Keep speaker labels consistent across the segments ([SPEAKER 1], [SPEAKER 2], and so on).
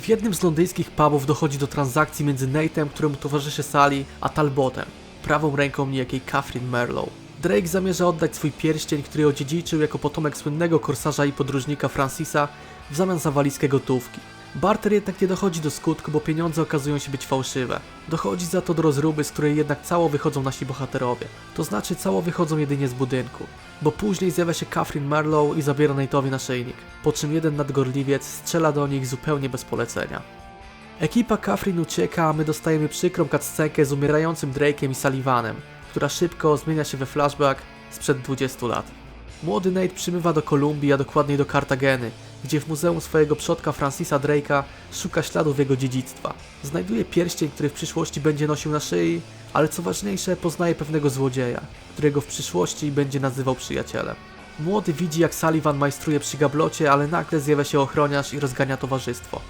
[SPEAKER 1] W jednym z londyńskich pubów dochodzi do transakcji między Nate'em, któremu towarzyszy Sally, a Talbotem, prawą ręką niejakiej Catherine Merlow. Drake zamierza oddać swój pierścień, który odziedziczył jako potomek słynnego korsarza i podróżnika Francisa w zamian za walizkę gotówki. Barter jednak nie dochodzi do skutku, bo pieniądze okazują się być fałszywe. Dochodzi za to do rozruby, z której jednak cało wychodzą nasi bohaterowie. To znaczy cało wychodzą jedynie z budynku. Bo później zjawia się Catherine Marlowe i zabiera Nate'owi naszyjnik, po czym jeden nadgorliwiec strzela do nich zupełnie bez polecenia. Ekipa Catherine ucieka, a my dostajemy przykrą cutscenkę z umierającym Drake'em i Sullivanem, która szybko zmienia się we flashback sprzed 20 lat. Młody Nate przymywa do Kolumbii, a dokładniej do Kartageny, gdzie w muzeum swojego przodka Francisa Drake'a szuka śladów jego dziedzictwa. Znajduje pierścień, który w przyszłości będzie nosił na szyi, ale co ważniejsze, poznaje pewnego złodzieja, którego w przyszłości będzie nazywał przyjacielem. Młody widzi, jak Sullivan majstruje przy gablocie, ale nagle zjawia się ochroniarz i rozgania towarzystwo.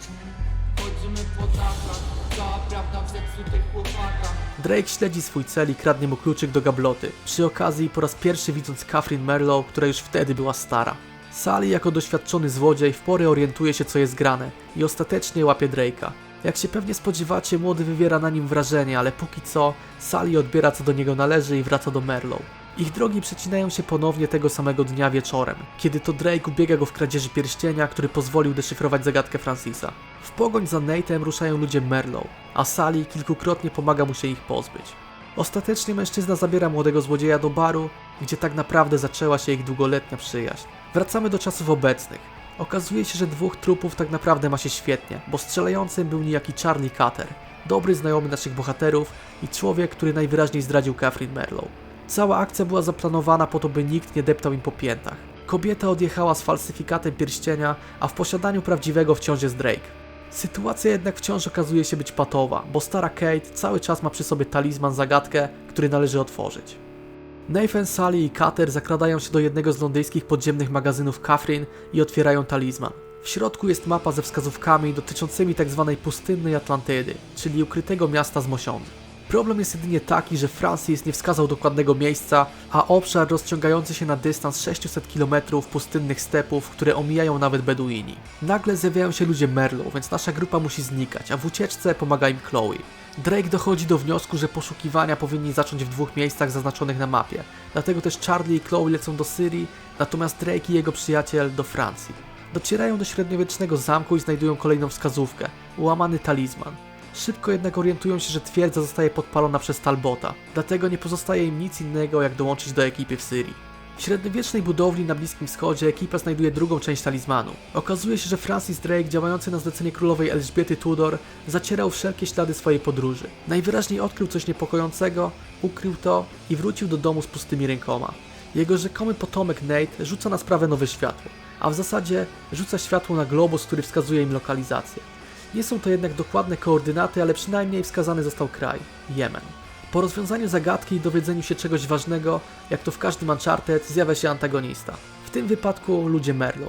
[SPEAKER 1] Drake śledzi swój cel i kradnie mu kluczyk do gabloty, przy okazji po raz pierwszy widząc Catherine Merlow, która już wtedy była stara. Sally jako doświadczony złodziej w porę orientuje się co jest grane i ostatecznie łapie Drake'a. Jak się pewnie spodziewacie, młody wywiera na nim wrażenie, ale póki co Sally odbiera co do niego należy i wraca do Merlow. Ich drogi przecinają się ponownie tego samego dnia wieczorem, kiedy to Drake ubiega go w kradzieży pierścienia, który pozwolił deszyfrować zagadkę Francisa. W pogoń za Nate'em ruszają ludzie Merlow, a Sally kilkukrotnie pomaga mu się ich pozbyć. Ostatecznie mężczyzna zabiera młodego złodzieja do baru, gdzie tak naprawdę zaczęła się ich długoletnia przyjaźń. Wracamy do czasów obecnych. Okazuje się, że dwóch trupów tak naprawdę ma się świetnie, bo strzelającym był niejaki Charlie Cutter, dobry znajomy naszych bohaterów i człowiek, który najwyraźniej zdradził Catherine Merlow. Cała akcja była zaplanowana po to, by nikt nie deptał im po piętach. Kobieta odjechała z falsyfikatem pierścienia, a w posiadaniu prawdziwego wciąż jest Drake. Sytuacja jednak wciąż okazuje się być patowa, bo stara Kate cały czas ma przy sobie talizman zagadkę, który należy otworzyć. Nathan, Sally i Cutter zakradają się do jednego z londyńskich podziemnych magazynów Catherine i otwierają talizman. W środku jest mapa ze wskazówkami dotyczącymi tzw. pustynnej Atlantydy, czyli ukrytego miasta z mosiądzu. Problem jest jedynie taki, że Francis nie wskazał dokładnego miejsca, a obszar rozciągający się na dystans 600 km pustynnych stepów, które omijają nawet Beduini. Nagle zjawiają się ludzie Merlow, więc nasza grupa musi znikać, a w ucieczce pomaga im Chloe. Drake dochodzi do wniosku, że poszukiwania powinni zacząć w dwóch miejscach zaznaczonych na mapie, dlatego też Charlie i Chloe lecą do Syrii, natomiast Drake i jego przyjaciel do Francji. Docierają do średniowiecznego zamku i znajdują kolejną wskazówkę ułamany talizman. Szybko jednak orientują się, że twierdza zostaje podpalona przez Talbota, dlatego nie pozostaje im nic innego jak dołączyć do ekipy w Syrii. W średniowiecznej budowli na Bliskim Wschodzie ekipa znajduje drugą część talizmanu. Okazuje się, że Francis Drake, działający na zlecenie królowej Elżbiety Tudor, zacierał wszelkie ślady swojej podróży. Najwyraźniej odkrył coś niepokojącego, ukrył to i wrócił do domu z pustymi rękoma. Jego rzekomy potomek Nate rzuca na sprawę nowe światło, a w zasadzie rzuca światło na globus, który wskazuje im lokalizację. Nie są to jednak dokładne koordynaty, ale przynajmniej wskazany został kraj Jemen. Po rozwiązaniu zagadki i dowiedzeniu się czegoś ważnego, jak to w każdym Uncharted, zjawia się antagonista. W tym wypadku ludzie Merlo.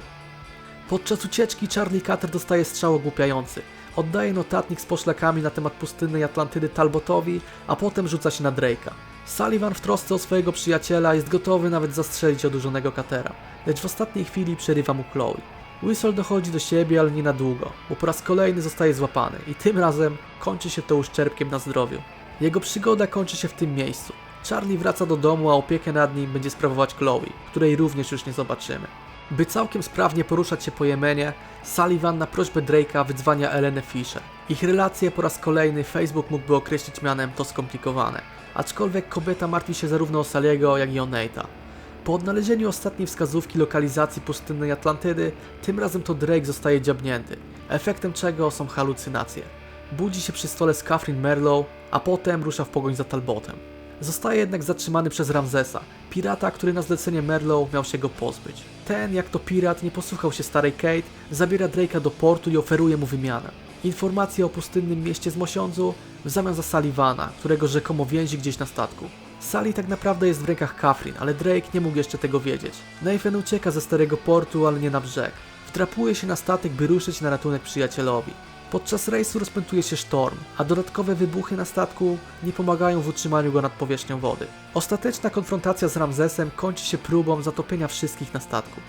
[SPEAKER 1] Podczas ucieczki Charlie Cutter dostaje strzał ogłupiający. Oddaje notatnik z poszlakami na temat pustynnej Atlantydy Talbotowi, a potem rzuca się na Drake'a. Sullivan w trosce o swojego przyjaciela jest gotowy nawet zastrzelić odurzonego Cuttera, lecz w ostatniej chwili przerywa mu Chloe. Whistle dochodzi do siebie, ale nie na długo, bo po raz kolejny zostaje złapany i tym razem kończy się to uszczerbkiem na zdrowiu. Jego przygoda kończy się w tym miejscu. Charlie wraca do domu, a opiekę nad nim będzie sprawować Chloe, której również już nie zobaczymy. By całkiem sprawnie poruszać się po Jemenie, Sullivan na prośbę Drake'a wydzwania Elenę Fisher. Ich relacje po raz kolejny Facebook mógłby określić mianem to skomplikowane, aczkolwiek kobieta martwi się zarówno o Saliego, jak i o Nate'a. Po odnalezieniu ostatniej wskazówki lokalizacji pustynnej Atlantydy, tym razem to Drake zostaje dziabnięty, efektem czego są halucynacje. Budzi się przy stole z Catherine Merlow, a potem rusza w pogoń za Talbotem. Zostaje jednak zatrzymany przez Ramzesa, pirata, który na zlecenie Merlow miał się go pozbyć. Ten, jak to pirat, nie posłuchał się starej Kate, zabiera Drake'a do portu i oferuje mu wymianę. Informacje o pustynnym mieście z Mosiądzu w zamian za Sullivana, którego rzekomo więzi gdzieś na statku. Sally tak naprawdę jest w rękach Catherine, ale Drake nie mógł jeszcze tego wiedzieć. Nathan ucieka ze starego portu, ale nie na brzeg. Wdrapuje się na statek, by ruszyć na ratunek przyjacielowi. Podczas rejsu rozpętuje się sztorm, a dodatkowe wybuchy na statku nie pomagają w utrzymaniu go nad powierzchnią wody. Ostateczna konfrontacja z Ramzesem kończy się próbą zatopienia wszystkich na statku.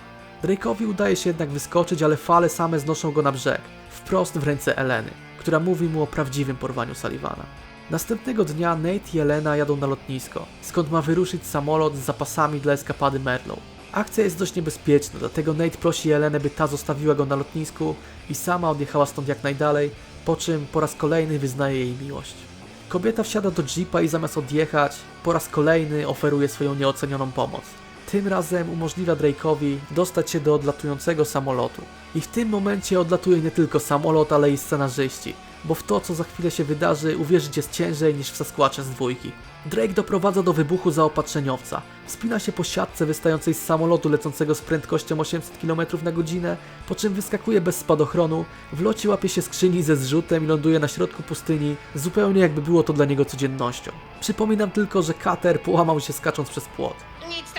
[SPEAKER 1] Drake'owi udaje się jednak wyskoczyć, ale fale same znoszą go na brzeg, wprost w ręce Eleny, która mówi mu o prawdziwym porwaniu Sullivana. Następnego dnia Nate i Elena jadą na lotnisko, skąd ma wyruszyć samolot z zapasami dla eskapady Merlow. Akcja jest dość niebezpieczna, dlatego Nate prosi Elenę, by ta zostawiła go na lotnisku i sama odjechała stąd jak najdalej, po czym po raz kolejny wyznaje jej miłość. Kobieta wsiada do jeepa i zamiast odjechać, po raz kolejny oferuje swoją nieocenioną pomoc. Tym razem umożliwia Drake'owi dostać się do odlatującego samolotu. I w tym momencie odlatuje nie tylko samolot, ale i scenarzyści, bo w to, co za chwilę się wydarzy, uwierzyć jest ciężej niż w Sasquatcha z dwójki. Drake doprowadza do wybuchu zaopatrzeniowca. Wspina się po siatce wystającej z samolotu lecącego z prędkością 800 km na godzinę, po czym wyskakuje bez spadochronu, w locie łapie się skrzyni ze zrzutem i ląduje na środku pustyni, zupełnie jakby było to dla niego codziennością. Przypominam tylko, że kater połamał się skacząc przez płot.
[SPEAKER 2] Nic.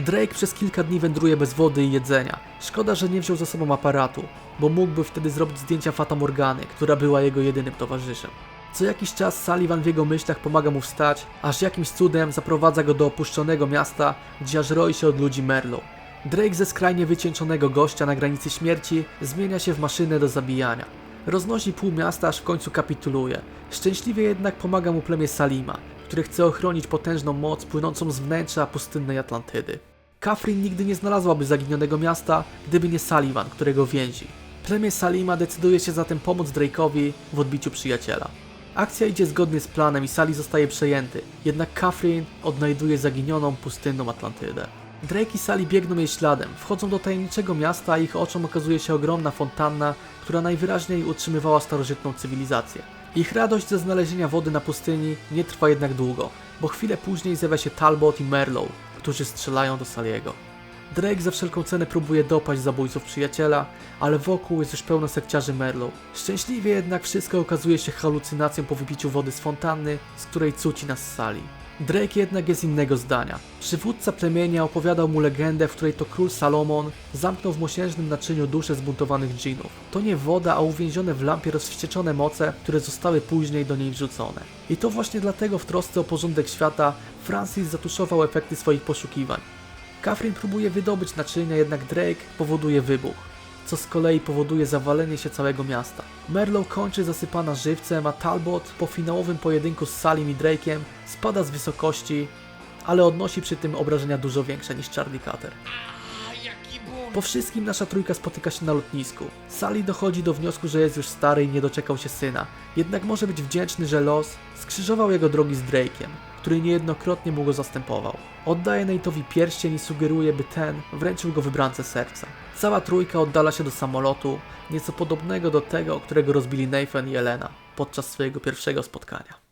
[SPEAKER 1] Drake przez kilka dni wędruje bez wody i jedzenia. Szkoda, że nie wziął ze sobą aparatu, bo mógłby wtedy zrobić zdjęcia Fata Morgany, która była jego jedynym towarzyszem. Co jakiś czas Sullivan w jego myślach pomaga mu wstać, aż jakimś cudem zaprowadza go do opuszczonego miasta, gdzie aż roi się od ludzi Merlow. Drake ze skrajnie wycieńczonego gościa na granicy śmierci zmienia się w maszynę do zabijania. Roznosi pół miasta, aż w końcu kapituluje. Szczęśliwie jednak pomaga mu plemię Salima, które chce ochronić potężną moc płynącą z wnętrza pustynnej Atlantydy. Kafrin nigdy nie znalazłaby zaginionego miasta, gdyby nie Sullivan, którego więzi. Plemię Salima decyduje się zatem pomóc Drake'owi w odbiciu przyjaciela. Akcja idzie zgodnie z planem i Sali zostaje przejęty, jednak Kafrin odnajduje zaginioną pustynną Atlantydę. Drake i Sally biegną jej śladem, wchodzą do tajemniczego miasta, a ich oczom okazuje się ogromna fontanna, która najwyraźniej utrzymywała starożytną cywilizację. Ich radość ze znalezienia wody na pustyni nie trwa jednak długo, bo chwilę później zjawia się Talbot i Merlow, którzy strzelają do Saliego. Drake za wszelką cenę próbuje dopaść zabójców przyjaciela, ale wokół jest już pełno sekciarzy Merlow. Szczęśliwie jednak wszystko okazuje się halucynacją po wypiciu wody z fontanny, z której cuci nas Sali. Drake jednak jest innego zdania. Przywódca plemienia opowiadał mu legendę, w której to król Salomon zamknął w mosiężnym naczyniu dusze zbuntowanych dżinów. To nie woda, a uwięzione w lampie rozwścieczone moce, które zostały później do niej wrzucone. I to właśnie dlatego w trosce o porządek świata Francis zatuszował efekty swoich poszukiwań. Catherine próbuje wydobyć naczynia, jednak Drake powoduje wybuch, co z kolei powoduje zawalenie się całego miasta. Merlow kończy zasypana żywcem, a Talbot po finałowym pojedynku z Salim i Drake'em spada z wysokości, ale odnosi przy tym obrażenia dużo większe niż Charlie Cutter. Po wszystkim nasza trójka spotyka się na lotnisku. Sally dochodzi do wniosku, że jest już stary i nie doczekał się syna. Jednak może być wdzięczny, że los skrzyżował jego drogi z Drake'iem, który niejednokrotnie mu go zastępował. Oddaje Nate'owi pierścień i sugeruje, by ten wręczył go wybrance serca. Cała trójka oddala się do samolotu, nieco podobnego do tego, którego rozbili Nathan i Elena podczas swojego pierwszego spotkania.